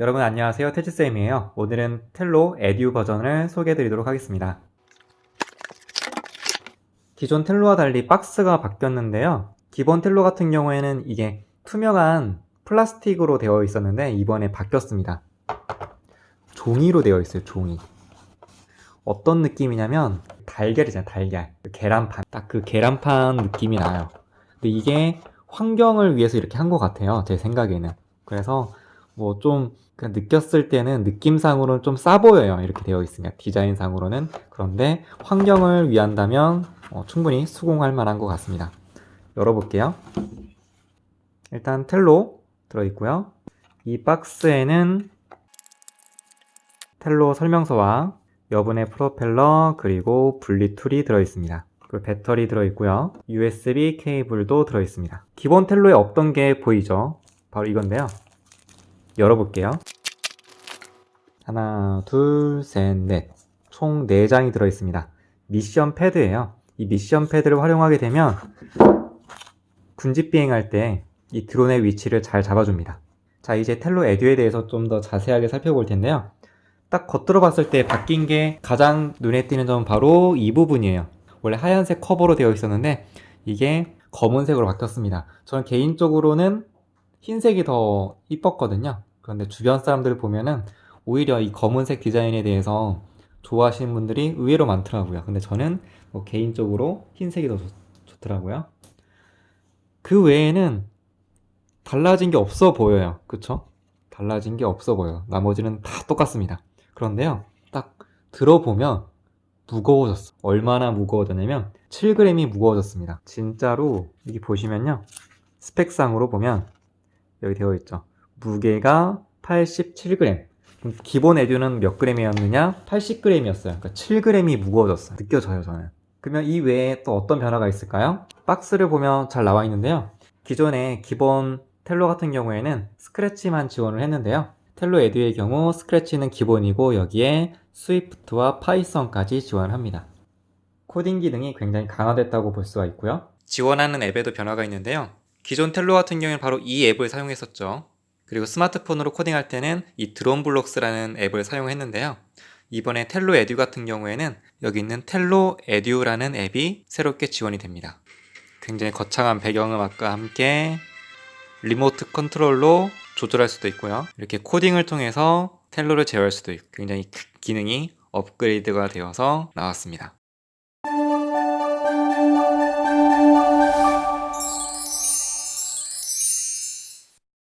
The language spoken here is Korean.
여러분 안녕하세요. 태지쌤이에요. 오늘은 텔로 에듀 버전을 소개해 드리도록 하겠습니다. 기존 텔로와 달리 박스가 바뀌었는데요. 기본 텔로 같은 경우에는 이게 투명한 플라스틱으로 되어 있었는데 이번에 바뀌었습니다. 종이로 되어 있어요 종이. 어떤 느낌이냐면 달걀이잖아요 달걀. 그 계란판. 딱 그 계란판 느낌이 나요. 근데 이게 환경을 위해서 이렇게 한 것 같아요 제 생각에는. 그래서 뭐 좀 그냥 느꼈을 때는 느낌상으로는 좀 싸 보여요. 이렇게 되어 있으니까 디자인상으로는 그런데 환경을 위한다면 어, 충분히 수긍할 만한 것 같습니다. 열어볼게요. 일단 텔로 들어있고요. 이 박스에는 텔로 설명서와 여분의 프로펠러 그리고 분리 툴이 들어있습니다. 그리고 배터리 들어있고요. USB 케이블도 들어있습니다. 기본 텔로에 없던 게 보이죠? 바로 이건데요. 열어볼게요. 하나, 둘, 셋, 넷. 총 4장이 들어있습니다. 미션 패드예요. 이 미션 패드를 활용하게 되면 군집 비행할 때 이 드론의 위치를 잘 잡아줍니다. 자, 이제 텔로 에듀에 대해서 좀 더 자세하게 살펴볼 텐데요. 딱 겉들어 봤을 때 바뀐 게 가장 눈에 띄는 점은 바로 이 부분이에요. 원래 하얀색 커버로 되어 있었는데 이게 검은색으로 바뀌었습니다. 저는 개인적으로는 흰색이 더 이뻤거든요. 그런데 주변 사람들을 보면은 오히려 이 검은색 디자인에 대해서 좋아하시는 분들이 의외로 많더라고요. 근데 저는 뭐 개인적으로 흰색이 더 좋, 좋더라고요. 그 외에는 달라진 게 없어 보여요. 그쵸? 달라진 게 없어 보여요. 나머지는 다 똑같습니다. 그런데요, 딱 들어보면 무거워졌어. 얼마나 무거워졌냐면 7g이 무거워졌습니다. 진짜로 여기 보시면요. 스펙상으로 보면 여기 되어 있죠. 무게가 87g. 그럼 기본 에듀는 몇 g이었느냐? 80g이었어요. 그러니까 7g이 무거워졌어요. 느껴져요, 저는. 그러면 이 외에 또 어떤 변화가 있을까요? 박스를 보면 잘 나와 있는데요. 기존에 기본 텔로 같은 경우에는 스크래치만 지원을 했는데요. 텔로 에듀의 경우 스크래치는 기본이고 여기에 스위프트와 파이썬까지 지원합니다. 코딩 기능이 굉장히 강화됐다고 볼 수가 있고요. 지원하는 앱에도 변화가 있는데요. 기존 텔로 같은 경우에는 바로 이 앱을 사용했었죠. 그리고 스마트폰으로 코딩할 때는 이 드론블록스라는 앱을 사용했는데요. 이번에 텔로 에듀 같은 경우에는 여기 있는 텔로 에듀라는 앱이 새롭게 지원이 됩니다. 굉장히 거창한 배경음악과 함께 리모트 컨트롤로 조절할 수도 있고요. 이렇게 코딩을 통해서 텔로를 제어할 수도 있고 굉장히 기능이 업그레이드가 되어서 나왔습니다.